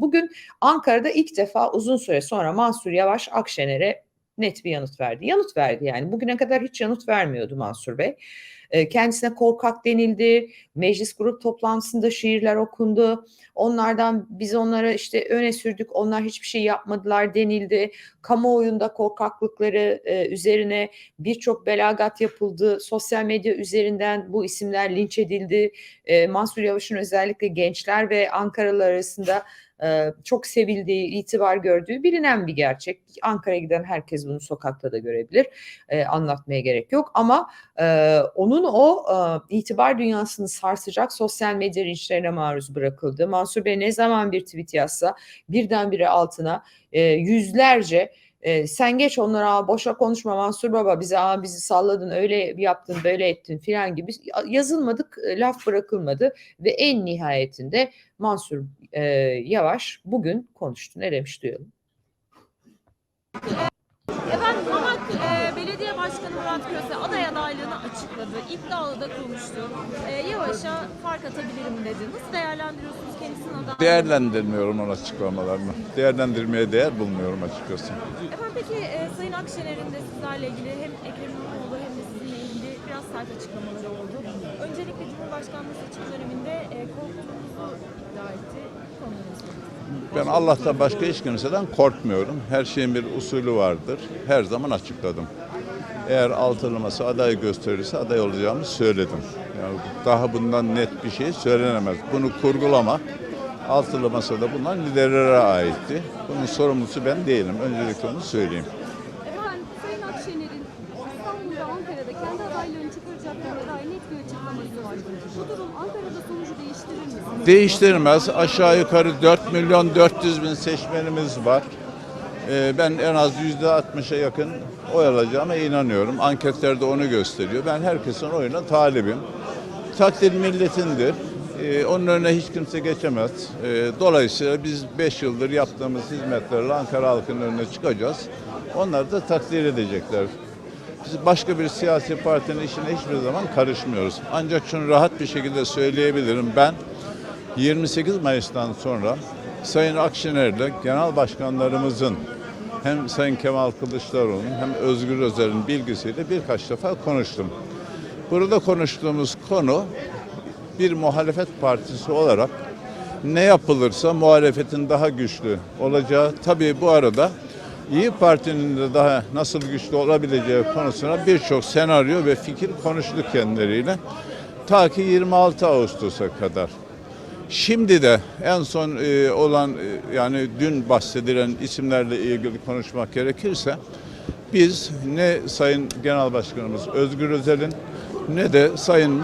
Bugün Ankara'da ilk defa uzun süre sonra Mansur Yavaş Akşener'e net bir yanıt verdi. Yanıt verdi yani. Bugüne kadar hiç yanıt vermiyordu Mansur Bey. E, Kendisine korkak denildi. Meclis grup toplantısında şiirler okundu. Onlardan biz onlara işte öne sürdük. Onlar hiçbir şey yapmadılar denildi. Kamuoyunda korkaklıkları e, üzerine birçok belagat yapıldı. Sosyal medya üzerinden bu isimler linç edildi. E, Mansur Yavaş'ın özellikle gençler ve Ankaralılar arasında e, çok sevildiği, itibar gördüğü bilinen bir gerçek. Ankara'ya giden herkes bunu sokakta da görebilir. E, anlatmaya gerek yok ama e, onun o itibar dünyasını sarsacak sosyal medya linçlerine maruz bırakıldı. Mansur Bey ne zaman bir tweet yazsa birdenbire altına yüzlerce e, sen geç onlara "Aa, boşa konuşma Mansur Baba bize aa, bizi salladın öyle yaptın böyle ettin filan gibi yazılmadık e, laf bırakılmadı ve en nihayetinde Mansur e, Yavaş bugün konuştu. Ne demiş duyalım. Efendim Mamak e, Belediye Başkanı Murat Köse aday adaylığını açıkladı. İddialı da konuştu. E, Yavaş'a fark atabilirim dedi. Nasıl değerlendiriyorsunuz kendisinin adaylığını? Değerlendirmiyorum onun açıklamalarını. Değerlendirmeye değer bulmuyorum açıkçası. Efendim peki e, Sayın Akşener'in de sizlerle ilgili hem Ekrem İmamoğlu hem de sizinle ilgili biraz sert açıklamaları oldu. Öncelikle Cumhurbaşkanlığı seçim döneminde e, korktuğunuzu iddia etti. Bu konuda ne söyleyeceksiniz? Ben Allah'tan başka hiç kimseden korkmuyorum. Her şeyin bir usulü vardır. Her zaman açıkladım. Eğer altılı masa aday gösterirse aday olacağımı söyledim. Yani daha bundan net bir şey söylenemez. Bunu kurgulama. Altılı masada bunlar liderlere aitti. Bunun sorumlusu ben değilim. Öncelikle onu söyleyeyim. Efendim Sayın Akşener'in İstanbul ve Ankara'da kendi adaylarını çıkaracaklarına dair net bir açıklaması var. Bu durum Ankara'da sonucu değiştirir mi? Değiştirmez. Aşağı yukarı 4 milyon 400 bin seçmenimiz var. Ee, Ben en az yüzde 60'a yakın oy alacağıma inanıyorum. Anketler de onu gösteriyor. Ben herkesin oyuna talibim. Takdir milletindir. Ee, Onun önüne hiç kimse geçemez. Ee, Dolayısıyla biz 5 yıldır yaptığımız hizmetlerle Ankara halkının önüne çıkacağız. Onlar da takdir edecekler. Biz başka bir siyasi partinin işine hiçbir zaman karışmıyoruz. Ancak şunu rahat bir şekilde söyleyebilirim. Ben 28 Mayıs'tan sonra Sayın Akşener'le genel başkanlarımızın hem Sayın Kemal Kılıçdaroğlu'nun hem Özgür Özel'in bilgisiyle birkaç defa konuştum. Burada konuştuğumuz konu bir muhalefet partisi olarak ne yapılırsa muhalefetin daha güçlü olacağı. Tabii bu arada İyi Parti'nin de daha nasıl güçlü olabileceği konusuna birçok senaryo ve fikir konuştuk kendileriyle. Ta ki 26 Ağustos'a kadar. Şimdi de en son e, olan e, yani dün bahsedilen isimlerle ilgili konuşmak gerekirse biz ne Sayın Genel Başkanımız Özgür Özel'in ne de Sayın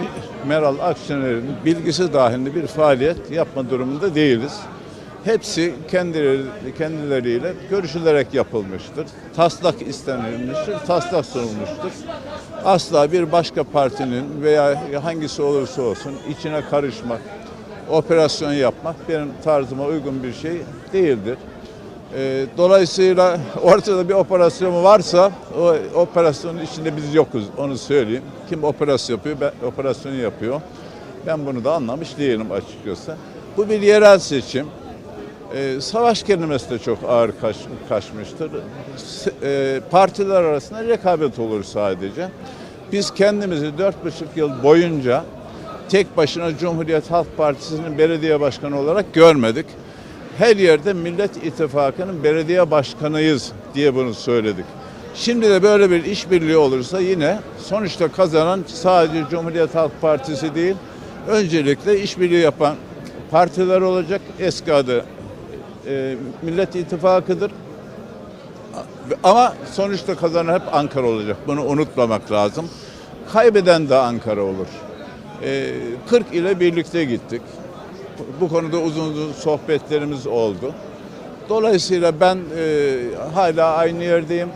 Meral Akşener'in bilgisi dahilinde bir faaliyet yapma durumunda değiliz. Hepsi kendileri, kendileriyle görüşülerek yapılmıştır. Taslak istenilmiştir, taslak sunulmuştur. Asla bir başka partinin veya hangisi olursa olsun içine karışmak, operasyon yapmak benim tarzıma uygun bir şey değildir. Ee, dolayısıyla ortada bir operasyon varsa o operasyonun içinde biz yokuz onu söyleyeyim. Kim operasyon yapıyor, ben, operasyonu yapıyor. Ben bunu da anlamış değilim açıkçası. Bu bir yerel seçim. Ee, savaş kelimesi de çok ağır kaç, kaçmıştır. E, partiler arasında rekabet olur sadece. Biz kendimizi dört buçuk yıl boyunca tek başına Cumhuriyet Halk Partisi'nin belediye başkanı olarak görmedik. Her yerde Millet İttifakı'nın belediye başkanıyız diye bunu söyledik. Şimdi de böyle bir işbirliği olursa yine sonuçta kazanan sadece Cumhuriyet Halk Partisi değil, öncelikle işbirliği yapan partiler olacak. Eski adı e, Millet İttifakı'dır. Ama sonuçta kazanan hep Ankara olacak. Bunu unutmamak lazım. Kaybeden de Ankara olur. E, 40 ile birlikte gittik. Bu konuda uzun uzun sohbetlerimiz oldu. Dolayısıyla ben e, hala aynı yerdeyim.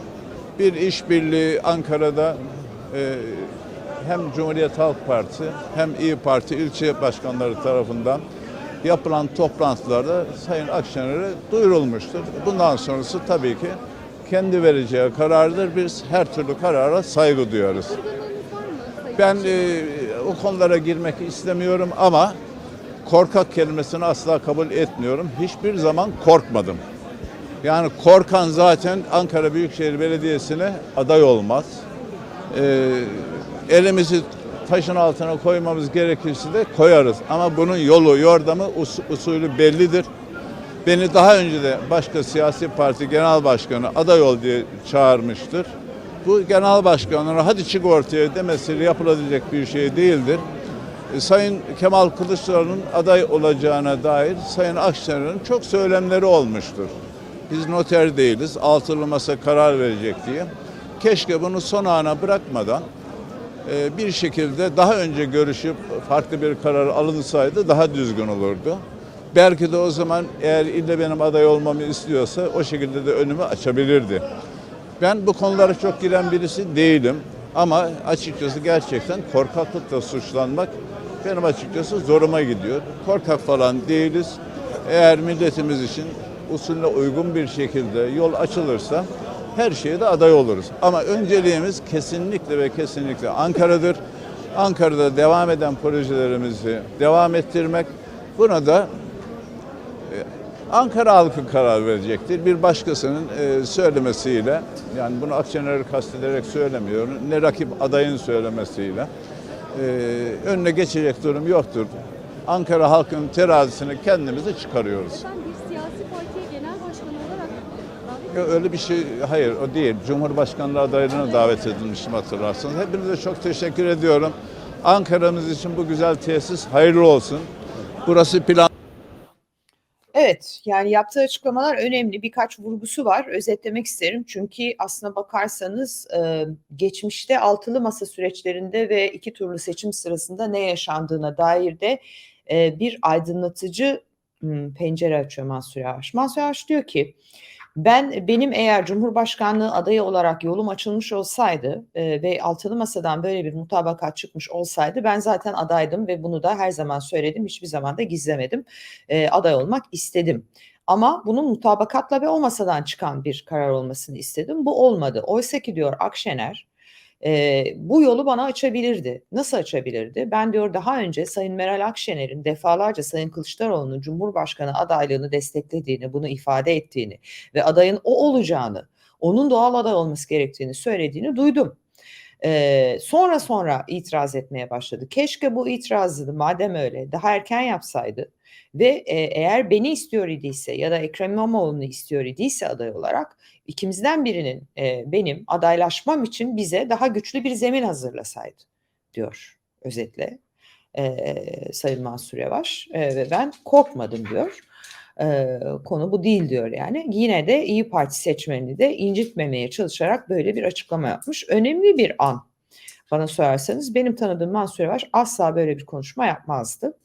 Bir işbirliği Ankara'da e, hem Cumhuriyet Halk Partisi hem İyi Parti ilçe başkanları tarafından yapılan toplantılarda Sayın Akşener'e duyurulmuştur. Bundan sonrası tabii ki kendi vereceği karardır. Biz her türlü karara saygı duyarız. Ben e, o konulara girmek istemiyorum ama korkak kelimesini asla kabul etmiyorum. Hiçbir zaman korkmadım. Yani korkan zaten Ankara Büyükşehir Belediyesi'ne aday olmaz. Ee, elimizi taşın altına koymamız gerekirse de koyarız. Ama bunun yolu, yordamı, us- usulü bellidir. Beni daha önce de başka siyasi parti genel başkanı aday ol diye çağırmıştır. Bu genel başkanlara hadi çık ortaya demesiyle yapılabilecek bir şey değildir. E, Sayın Kemal Kılıçdaroğlu'nun aday olacağına dair Sayın Akşener'in çok söylemleri olmuştur. Biz noter değiliz, altılı masa karar verecek diye. Keşke bunu son ana bırakmadan e, bir şekilde daha önce görüşüp farklı bir karar alınsaydı daha düzgün olurdu. Belki de o zaman eğer ille benim aday olmamı istiyorsa o şekilde de önümü açabilirdi. Ben bu konulara çok giren birisi değilim. Ama açıkçası gerçekten korkaklıkla suçlanmak benim açıkçası zoruma gidiyor. Korkak falan değiliz. Eğer milletimiz için usulüne uygun bir şekilde yol açılırsa her şeye de aday oluruz. Ama önceliğimiz kesinlikle ve kesinlikle Ankara'dır. Ankara'da devam eden projelerimizi devam ettirmek. Buna da Ankara halkı karar verecektir. Bir başkasının e, söylemesiyle, yani bunu Akşener'i kastederek söylemiyorum, ne rakip adayın söylemesiyle e, önüne geçecek durum yoktur. Ankara halkının terazisini kendimize çıkarıyoruz. Efendim bir siyasi partiye genel başkan olarak davet Öyle bir şey, hayır o değil. Cumhurbaşkanlığı adaylığına davet edilmiştim hatırlarsınız. Hepinize çok teşekkür ediyorum. Ankara'mız için bu güzel tesis hayırlı olsun. Burası plan Evet, yani yaptığı açıklamalar önemli. Birkaç vurgusu var. Özetlemek isterim. Çünkü aslına bakarsanız geçmişte altılı masa süreçlerinde ve iki turlu seçim sırasında ne yaşandığına dair de bir aydınlatıcı pencere açıyor Mansur Yavaş. Mansur Yavaş diyor ki ben benim eğer Cumhurbaşkanlığı adayı olarak yolum açılmış olsaydı e, ve altılı masadan böyle bir mutabakat çıkmış olsaydı ben zaten adaydım ve bunu da her zaman söyledim. Hiçbir zaman da gizlemedim e, aday olmak istedim. Ama bunun mutabakatla ve o masadan çıkan bir karar olmasını istedim. Bu olmadı. Oysa ki diyor Akşener e, bu yolu bana açabilirdi. Nasıl açabilirdi? Ben diyor daha önce Sayın Meral Akşener'in defalarca Sayın Kılıçdaroğlu'nun Cumhurbaşkanı adaylığını desteklediğini, bunu ifade ettiğini ve adayın o olacağını, onun doğal aday olması gerektiğini söylediğini duydum. Ee, sonra sonra itiraz etmeye başladı. Keşke bu itirazı madem öyle daha erken yapsaydı ve e, eğer beni istiyor idiyse ya da Ekrem İmamoğlu'nu istiyor idiyse aday olarak ikimizden birinin e, benim adaylaşmam için bize daha güçlü bir zemin hazırlasaydı diyor özetle e, Sayın Mansur Yavaş E, ve ben korkmadım diyor. E, konu bu değil diyor yani. Yine de İyi Parti seçmenini de incitmemeye çalışarak böyle bir açıklama yapmış. Önemli bir an bana sorarsanız benim tanıdığım Mansur Yavaş asla böyle bir konuşma yapmazdı.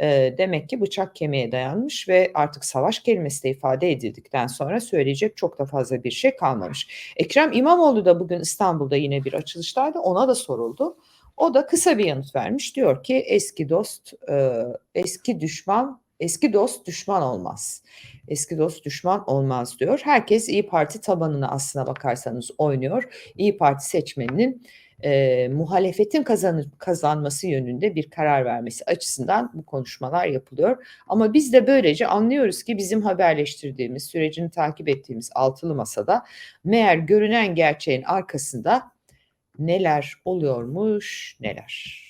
E, demek ki bıçak kemiğe dayanmış ve artık savaş kelimesi de ifade edildikten sonra söyleyecek çok da fazla bir şey kalmamış. Ekrem İmamoğlu da bugün İstanbul'da yine bir açılıştaydı. Ona da soruldu. O da kısa bir yanıt vermiş. Diyor ki eski dost, e, eski düşman, eski dost düşman olmaz. Eski dost düşman olmaz diyor. Herkes İyi Parti tabanına aslına bakarsanız oynuyor. İyi Parti seçmeninin e, muhalefetin kazanıp kazanması yönünde bir karar vermesi açısından bu konuşmalar yapılıyor. Ama biz de böylece anlıyoruz ki bizim haberleştirdiğimiz, sürecini takip ettiğimiz altılı masada meğer görünen gerçeğin arkasında neler oluyormuş neler.